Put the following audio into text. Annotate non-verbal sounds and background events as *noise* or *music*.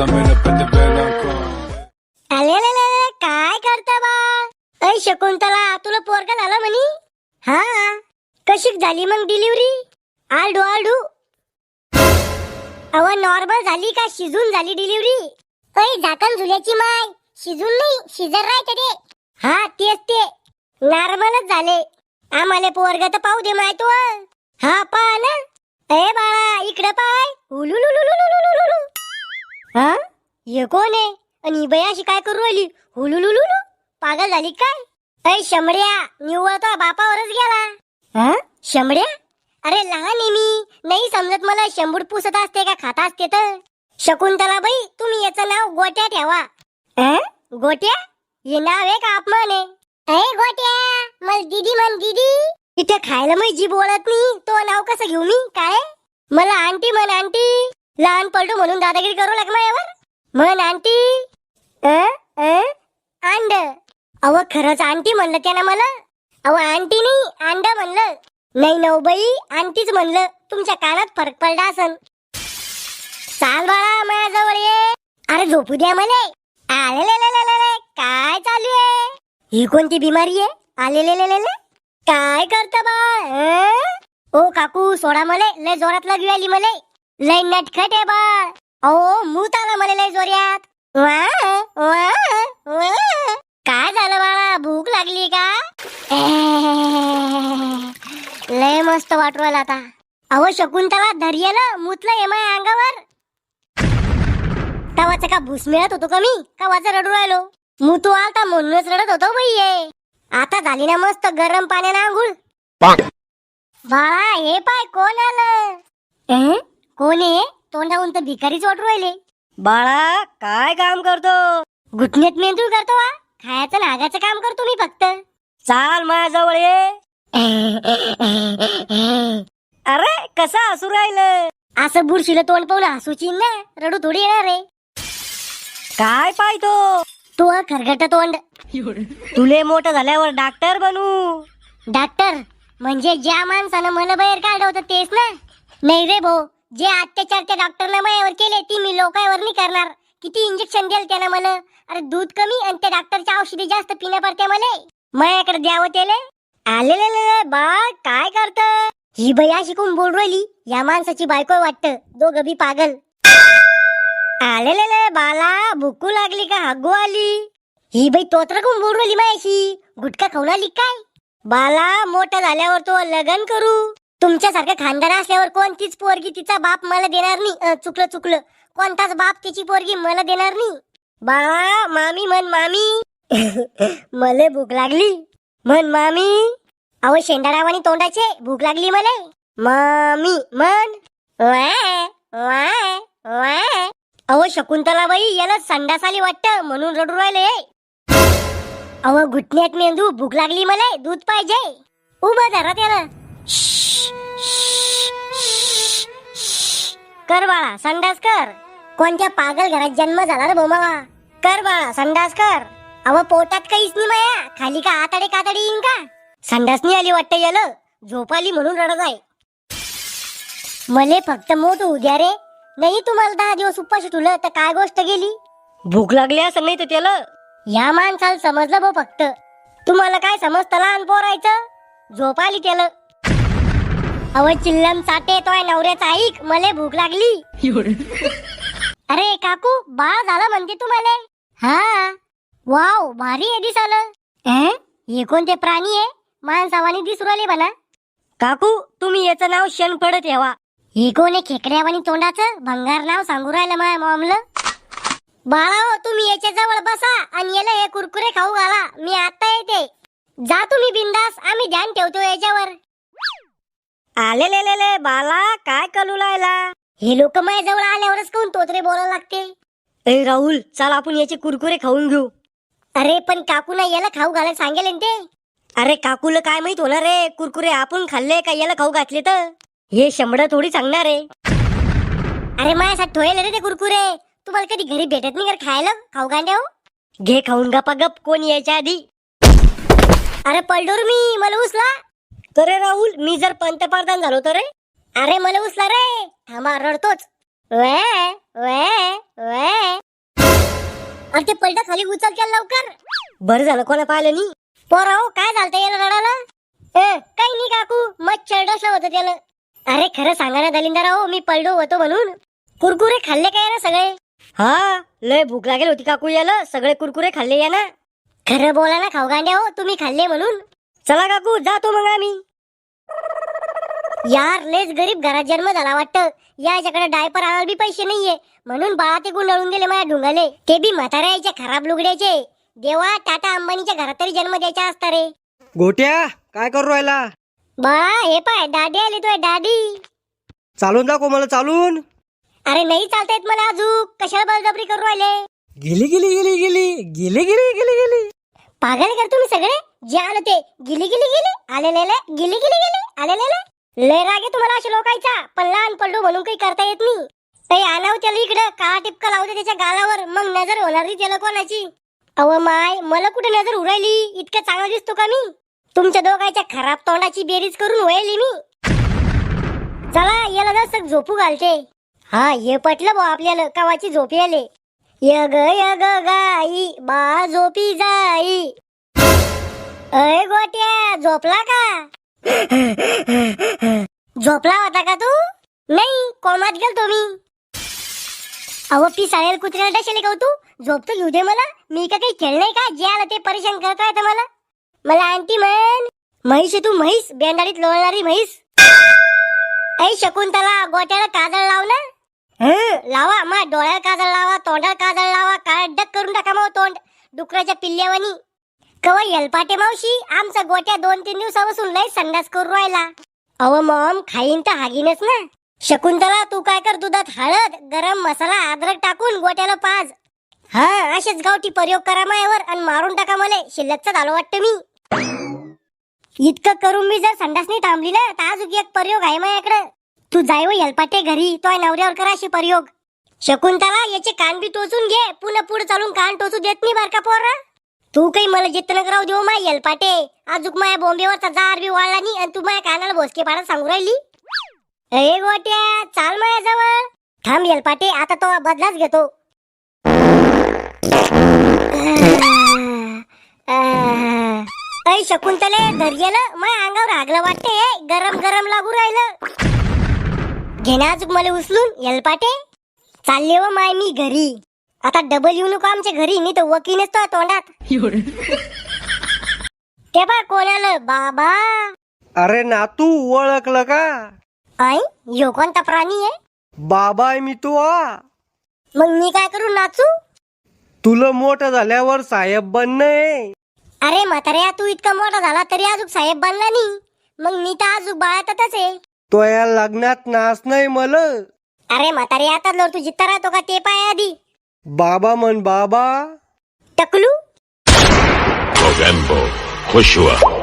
जमीन पे ते बेलाको काय करता बा? ऐ शकुंतला तुला पोरगा झाला म्हणी? हा? कशी झाली मग डिलिव्हरी आलडू आलडू अव नॉर्मल झाली का? शिजून झाली डिलिव्हरी ऐ झाकण झुल्याची माय. शिजून नाही शिजर राहते रे हा तेच ते. नॉर्मलच झाले. आम्हाला पोरग तर पाहू दे माय तो हा पहा ना. ए बाळा इकडे पाय. उलू हे कोण आहे? आणि बया अशी काय करू राहिली? हुलुलुलुलु? पागल झाली काय? ऐ शंभड्या निव्वळ तो बापावरच गेला. हा? शंभड्या अरे लहान आहे मी. नाही समजत मला शंभूड पुसत असते का खाता असते तर? शकुंतला बाई तुम्ही याचं नाव गोट्या ठेवा. गोट्या? हे नाव आहे का अपमान आहे. अरे गोट्या मला दीदी म्हण दीदी. इथे खायला मग जी बोलत नाही. तो नाव कसं घेऊ मी? काय? मला आंटी म्हण आंटी. लहान पलटू म्हणून दादागिरी करू लागला यावर म्हण आंटी. अ अ अंड अव खरंच आंटी म्हणलं त्यानं मला अव आंटी नाही अंड म्हणलं. नाही नऊ बाई आंटीच म्हणलं. तुमच्या कानात फरक पडला असन. चाल बाळा माझ्याजवळ ये. अरे झोपू द्या मले आले काय चालू आहे? ही कोणती बिमारी आहे? आलेले काय करत बा ओ काकू सोडा मले लय जोरात लागली आली मले लय नटखट आहे बाळ. अहो मूत आला मला लय जोऱ्यात वा, वा, वा. काय झालं बाळा भूक लागली का? लय मस्त वाटू राहिला आता. अहो शकुंतला धैर्य ना मुतलं ये माय अंगावर. तवाचा का भूस मिळत होतो का मी? कवाचा रडू राहिलो. मुतू आलता म्हणूनच रडत होतो बाई आता झाली ना मस्त गरम पाण्यानं आंघोळ. बाळा हे पाय कोण आलं ए? कोण आहे तोंडाहून तर भिकारीच वाटू राहिले. बाळा काय काम करतो? घुटण्यात मेंदूळ करतो वा खायचं नागाचं काम करतो मी फक्त. चाल माझ्याजवळ ये. *laughs* अरे कसं हसू राहिलं? असं बुरशीला तोंड पाहून हसूची ना रडू थोडी येणार रे काय पाहतो? तू खरगट तोंड. तुले मोठं झाल्यावर डॉक्टर बनू. डॉक्टर म्हणजे ज्या माणसानं मला बाहेर काढलं होतं तेच ना. नाही रे भाऊ जे अत्याचार त्या डॉक्टरनं माझ्यावर केले ती मी लोकांवर नाही करणार. किती इंजेक्शन देल त्यानं मला. अरे दूध कमी आणि त्या डॉक्टरच्या औषधी जास्त पिण्या पडते मला. माझ्याकडे द्यावं त्याले. आलेले बाळ काय करत? ही बया शिकून बोल राहिली? या माणसाची बायको वाटत. दोघं बी पागल. आलेले बाला भुकू लागली का? हागू आली. ही बाई तोत्र कोण बोल राहिली मायाशी? गुटखा खाऊन आली काय? बाला मोठा झाल्यावर तो लग्न करू. तुमच्यासारखं खानदार असल्यावर कोणतीच पोरगी तिचा बाप मला देणार नाही. चुकलं चुकलं. कोणताच बाप तिची पोरगी मला देणार नाही. बाळा मामी म्हण मामी. *laughs* मले भूक लागली. म्हण मामी. अहो शेंडारावानी तोंडाचे भूक लागली मले. मामी म्हण. वाय, वाय, वाय. अहो शकुंतला बाई याला संडास आली वाटत म्हणून रडू राहिले. अहो घुटण्यात मेंदू भूक लागली मला दूध पाहिजे. उभा धरा त्याला. कर बाळा संडास कर. कोणत्या पागल घरात जन्म झाला रे बोमावा? कर बाळा संडास कर. अव पोटात काहीच नाही माया. खाली का आताडे कातडी येईन का? संडास नाही आली वाटतं याला? झोप आली म्हणून रडत आहे. मले फक्त मोठ उद्या रे. नाही तुम्हाला दहा दिवस उपाशी ठुलं तर काय गोष्ट गेली? भूक लागली असं नाही तर त्याला? या माणसाला समजलं भाऊ फक्त. तुम्हाला काय समजतं लहान पोरायचं? झोप आली त्याला. अव चिल्लम साठे तोय नवऱ्याचा ऐक. मले भूक लागली. अरे काकू बाळ झालं म्हणते तुम्हाला हा. वाव भारी आहे दिसालं? हे कोणते प्राणी आहे? माणसावानी दिसू राहिले म्हणा काकू तुम्ही याचं नाव शनफड ठेवा. हे कोण आहे? खेकड्यावानी तोंडाचं? भंगार नाव सांगू राहिलं माझ्या मॉमलं. बाळा हो तुम्ही याच्या जवळ बसा आणि याला हे कुरकुरे खाऊ घाला. मी आता येते. जा तुम्ही बिंदास आम्ही ध्यान ठेवतो याच्यावर. आलेलेले बाला काय कलू लायला हे लोक माझ्या जवळ आल्यावरच कोण तोत्रे बोलायला लागते? ए राहुल चल आपण याचे कुरकुरे खाऊन घेऊ. अरे पण काकूला याला खाऊ घालायला सांगेल ते? अरे काकूला काय माहीत होणार रे? कुरकुरे आपण खाल्ले का याला खाऊ घातले तर? हे शंभर थोडी सांगणार आहे अरे माझ्यासाठी ठोयल रे ते कुरकुरे. तुम्हाला कधी घरी भेटत नाही का खायला? खाऊ गांड्या घे खाऊन गपा गप कोण यायच्या आधी? अरे पलडोर मी मला उचला. अरे राहुल मी जर पंतप्रधान झालो तर रे? अरे मला उचला रे! थांबा रडतोच. वे वे वे. अरे ते पलटा खाली उचल केला लवकर. बरं झालं कोणा पाहिलं नी? पोरा हो काय झालं याला रडाला ए काही नाही काकू मच्छर डसलं होतं त्याला अरे खरं सांगा ना दलिंदरा हो मी पलडो होतो म्हणून. कुरकुरे खाल्ले काय ना सगळे? हा लय भूक लागेल होती काकू याला सगळे कुरकुरे खाल्ले या ना खरं बोला ना खाऊ गांड्या हो तुम्ही खाल्ले म्हणून. चला काकू जातो मग आम्ही. यार लेच गरीब घरात जन्म झाला वाटतं. याच्याकडे डायपर आणायला बी पैसे नाहीये. म्हणून बाळा ते गुंडाळून गेले माझ्या ढुंगाले. ते बी म्हाताऱ्याचे खराब लुगड्याचे. देवा टाटा अंबानीच्या घरात तरी जन्म द्यायचा असता रे. गोट्या काय करू राहिला? बाळा हे पाय दादी आली तोय दादी चालून दाखव मला चालून. अरे नाही चालता येत मला अजून. कशाला बळजबरी करू राहिले? गेली गेली गेली गेली. गेली गेली गेली गेली. पागल कर तुम्ही सगळे? जे आलं ते. गिली गिली गिली. आलेले गिली गिली गेले. आलेले लय राग तुम्हाला अशा लोकायचा पण लहान पल्लू म्हणून काही करता येत नाही. काही आणाव त्याला इकडं. काळा टिपका लावते त्याच्या गालावर. मग नजर होणार नाही त्याला कोणाची. अव माय मला कुठे नजर उरायली? इतकं चांगला दिसतो का मी? तुमच्या दोघांच्या खराब तोंडाची बेरीज करून वळली मी. चला याला जसं झोपू घालते. हा हे पटलं भाऊ आपल्याला. कवाची झोपी आले यग यग गाई. बा झोपी जाई. अय गोट्या झोपला का? झोपला होता का तू? नाही कोमात गेल तुम्ही अहो ती साळेल कुत्र्याला डशेले का हो तू? झोपतो घेऊ दे मला. मी का काही खेळ नाही का? जे आलं ते परेशान करता येतं मला. मला आंटी म्हण म्हैस आहे तू म्हैस. बेंडाळीत लोळणारी म्हैस. ऐ शकुंतला गोट्याला काजळ लाव ना. लावा मा डोळ्याला काजळ लावा तोंडाला काजळ लावा. काळ डक करून टाका मग तोंड. डुकराच्या पिल्ल्यावानी. कवा यलपाटे मावशी? आमचा गोट्या दोन तीन दिवसापासून लय संडास करू राहिला. अव मॉम खाईन तर हागीनच ना. शकुंतला तू काय कर दुधात हळद गरम मसाला अद्रक टाकून गोट्याला पाज. हा असेच गावठी प्रयोग करा मायावर आणि मारून टाका मला. शिल्लकचं झालं वाटतं मी. इतकं करून मी जर संडास नाही थांबली ना तर अजून एक प्रयोग आहे माझ्याकडे तू जाय हो यलपाटे घरी तो नवऱ्यावर करा अशी प्रयोग. शकुंतला याचे कान बी टोचून घे. पुन्हा पुढे चालून कान टोचू देत नाही बारका पोरा. तू काही मला जितन राहू देऊ माय पाटे अजूक माया बॉम्बेवरचा जार बी वाळला नाही आणि तू माया कानाला भोसके पाडा सांगू राहिली? अरे गोट्या चाल माया जवळ. थांब येलपाटे आता तो बदलाच घेतो. ऐ शकुंतले गेलं माय अंगावर आगलं वाटते गरम गरम लागू राहिलं. घेण्या अजूक मला उचलून येलपाटे. चालले व माय मी घरी. आता डबल येऊ नको आमच्या घरी मी तर वकील तो तोंडात. ते बा कोणाला बाबा. अरे नातू ओळखलं का? आई यो कोणता प्राणी आहे? बाबा आहे मी तू. आ मग मी काय करू नाचू? तुला मोठं झाल्यावर साहेब बनणं अरे म्हाताऱ्या तू इतका मोठा झाला तरी अजून साहेब बनला नाही. मग मी तर अजून बाळातच आहे. तो या लग्नात नाच नाही मल. अरे म्हातारे आता लोर तू जित्ता राहतो का ते पाय आधी. बाबा मन बाबा. टकलू? खुश हुआ।